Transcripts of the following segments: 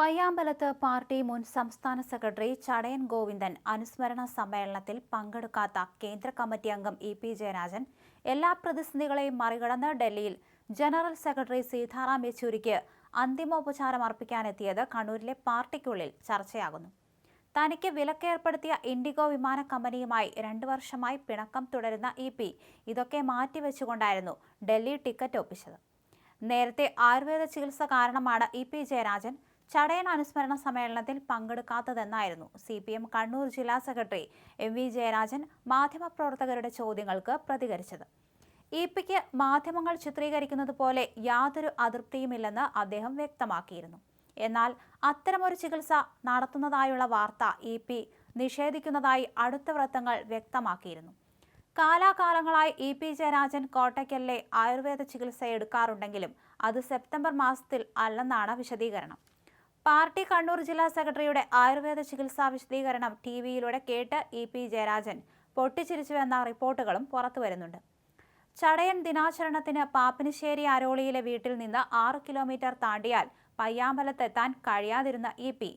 പയ്യാമ്പലത്ത് party മുൻ സംസ്ഥാന secretary Chadayan Govindan അനുസ്മരണ സമ്മേളനത്തിൽ പങ്കെടുക്കാത്ത കേന്ദ്ര കമ്മിറ്റി അംഗം ഇ പി ജയരാജൻ എല്ലാ പ്രതിസന്ധികളെയും മറികടന്ന് ഡൽഹിയിൽ ജനറൽ സെക്രട്ടറി സീതാറാം യെച്ചൂരിക്ക് അന്തിമോപചാരം അർപ്പിക്കാനെത്തിയത് കണ്ണൂരിലെ പാർട്ടിക്കുള്ളിൽ ചർച്ചയാകുന്നു. തനിക്ക് വിലക്കേർപ്പെടുത്തിയ ഇൻഡിഗോ വിമാന കമ്പനിയുമായി രണ്ടു വർഷമായി പിണക്കം തുടരുന്ന ഇ പി ഇതൊക്കെ മാറ്റിവെച്ചുകൊണ്ടായിരുന്നു ഡൽഹി ടിക്കറ്റ് ഒപ്പിച്ചത്. നേരത്തെ ആയുർവേദ ചികിത്സ കാരണമാണ് ഇ പി ജയരാജൻ ചടയൻ അനുസ്മരണ സമ്മേളനത്തിൽ പങ്കെടുക്കാത്തതെന്നായിരുന്നു സി പി എം കണ്ണൂർ ജില്ലാ സെക്രട്ടറി എം വി ജയരാജൻ മാധ്യമപ്രവർത്തകരുടെ ചോദ്യങ്ങൾക്ക് പ്രതികരിച്ചത്. ഇ പിക്ക് മാധ്യമങ്ങൾ ചിത്രീകരിക്കുന്നത് പോലെ യാതൊരു അതൃപ്തിയുമില്ലെന്ന് അദ്ദേഹം വ്യക്തമാക്കിയിരുന്നു. എന്നാൽ അത്തരമൊരു ചികിത്സ നടത്തുന്നതായുള്ള വാർത്ത ഇ പി നിഷേധിക്കുന്നതായി അടുത്ത വൃത്തങ്ങൾ വ്യക്തമാക്കിയിരുന്നു. കാലാകാലങ്ങളായി ഇ പി ജയരാജൻ കോട്ടയ്ക്കലിലെ ആയുർവേദ ചികിത്സ എടുക്കാറുണ്ടെങ്കിലും അത് സെപ്റ്റംബർ മാസത്തിൽ അല്ലെന്നാണ് വിശദീകരണം. പാർട്ടി കണ്ണൂർ ജില്ലാ സെക്രട്ടറിയുടെ ആയുർവേദ ചികിത്സാ വിശദീകരണം ടി വിയിലൂടെ കേട്ട് ഇ പി ജയരാജൻ പൊട്ടിച്ചിരിച്ചുവെന്ന റിപ്പോർട്ടുകളും പുറത്തുവരുന്നുണ്ട് ചടയൻ ദിനാചരണത്തിന് പാപ്പിനിശ്ശേരി അരോളിയിലെ വീട്ടിൽ നിന്ന് ആറ് കിലോമീറ്റർ താണ്ടിയാൽ പയ്യാമ്പലത്തെത്താൻ കഴിയാതിരുന്ന ഇ പി.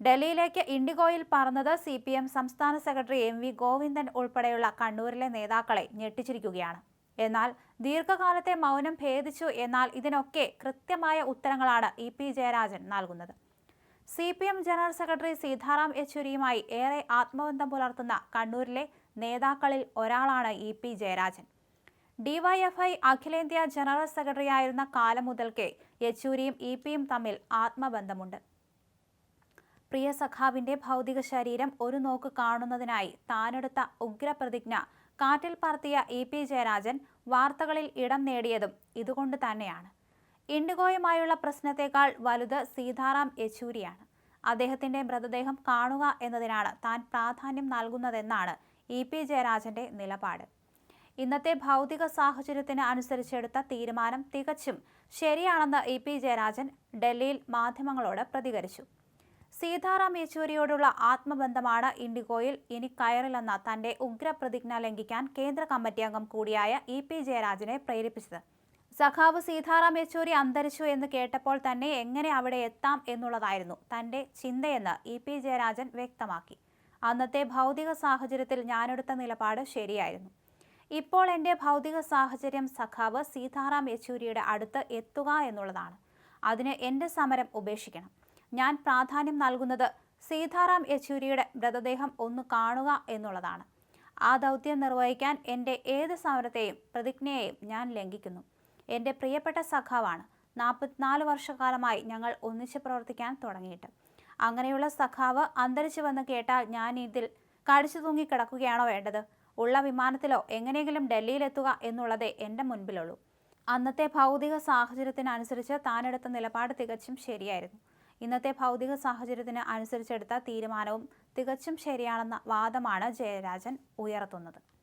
ഡൽഹിയിലേക്ക് ഇൻഡിഗോയിൽ പറന്നത് സി പി എം സംസ്ഥാന സെക്രട്ടറി എം വി ഗോവിന്ദൻ ഉൾപ്പെടെയുള്ള കണ്ണൂരിലെ നേതാക്കളെ ഞെട്ടിച്ചിരിക്കുകയാണ്. എന്നാൽ ദീർഘകാലത്തെ മൗനം ഭേദിച്ചു എന്നാൽ ഇതിനൊക്കെ കൃത്യമായ ഉത്തരങ്ങളാണ് ഇ പി ജയരാജൻ നൽകുന്നത്. C P M general secretary Sitaram യെച്ചൂരിയുമായി ഏറെ ആത്മബന്ധം പുലർത്തുന്ന കണ്ണൂരിലെ നേതാക്കളിൽ ഒരാളാണ് ഇ പി ജയരാജൻ. ഡിവൈഎഫ്ഐ അഖിലേന്ത്യാ ജനറൽ സെക്രട്ടറിയായിരുന്ന കാലം മുതൽക്കേ യെച്ചൂരിയും ഇ പിയും തമ്മിൽ ആത്മബന്ധമുണ്ട്. പ്രിയ സഖാവിന്റെ ഭൗതിക ശരീരം ഒരു നോക്ക് കാണുന്നതിനായി താനെടുത്ത ഉഗ്രപ്രതിജ്ഞ കാറ്റിൽ പറത്തിയ ഇ പി ജയരാജൻ വാർത്തകളിൽ ഇടം നേടിയതും ഇതുകൊണ്ട് തന്നെയാണ്. ഇൻഡിഗോയുമായുള്ള പ്രശ്നത്തെക്കാൾ വലുത് സീതാറാം യെച്ചൂരിയാണ്. അദ്ദേഹത്തിന്റെ മൃതദേഹം കാണുക എന്നതിനാണ് താൻ പ്രാധാന്യം നൽകുന്നതെന്നാണ് ഇ പി ജയരാജന്റെ നിലപാട്. ഇന്നത്തെ ഭൗതിക സാഹചര്യത്തിന് അനുസരിച്ചെടുത്ത തീരുമാനം തികച്ചും ശരിയാണെന്ന് ഇ പി ജയരാജൻ ഡൽഹിയിൽ മാധ്യമങ്ങളോട് പ്രതികരിച്ചു. സീതാറാം യെച്ചൂരിയോടുള്ള ആത്മബന്ധമാണ് ഇൻഡിഗോയിൽ ഇനി കയറില്ലെന്ന തന്റെ ഉഗ്രപ്രതിജ്ഞ ലംഘിക്കാൻ കേന്ദ്ര കമ്മിറ്റി അംഗം കൂടിയായ ഇ പി ജയരാജനെ പ്രേരിപ്പിച്ചത്. സഖാവ് സീതാറാം യെച്ചൂരി അന്തരിച്ചു എന്ന് കേട്ടപ്പോൾ തന്നെ എങ്ങനെ അവിടെ എത്താം എന്നുള്ളതായിരുന്നു തന്റെ ചിന്തയെന്ന് ഇ പി ജയരാജൻ വ്യക്തമാക്കി. അന്നത്തെ ഭൗതിക സാഹചര്യത്തിൽ ഞാനെടുത്ത നിലപാട് ശരിയായിരുന്നു. ഇപ്പോൾ എന്റെ ഭൗതിക സാഹചര്യം സഖാവ് സീതാറാം യെച്ചൂരിയുടെ അടുത്ത് എത്തുക എന്നുള്ളതാണ്. അതിന് എന്റെ സമരം ഉപേക്ഷിക്കണം. ഞാൻ പ്രാധാന്യം നൽകുന്നത് സീതാറാം യെച്ചൂരിയുടെ മൃതദേഹം ഒന്ന് കാണുക എന്നുള്ളതാണ്. ആ ദൗത്യം നിർവഹിക്കാൻ എന്റെ ഏത് സമരത്തെയും പ്രതിജ്ഞയെയും ഞാൻ ലംഘിക്കുന്നു. എന്റെ പ്രിയപ്പെട്ട സഖാവാണ്. നാൽപ്പത്തിനാല് വർഷക്കാലമായി ഞങ്ങൾ ഒന്നിച്ച് പ്രവർത്തിക്കാൻ തുടങ്ങിയിട്ട്. അങ്ങനെയുള്ള സഖാവ് അന്തരിച്ചു വന്ന് കേട്ടാൽ ഞാൻ ഇതിൽ കടിച്ചു തൂങ്ങി കിടക്കുകയാണോ വേണ്ടത്? ഉള്ള വിമാനത്തിലോ എങ്ങനെയെങ്കിലും ഡൽഹിയിലെത്തുക എന്നുള്ളതേ എന്റെ മുൻപിലുള്ളൂ. അന്നത്തെ ഭൗതിക സാഹചര്യത്തിനനുസരിച്ച് താനെടുത്ത നിലപാട് തികച്ചും ശരിയായിരുന്നു. ഇന്നത്തെ ഭൗതിക സാഹചര്യത്തിന് അനുസരിച്ചെടുത്ത തീരുമാനവും തികച്ചും ശരിയാണെന്ന വാദമാണ് ജയരാജൻ ഉയർത്തുന്നത്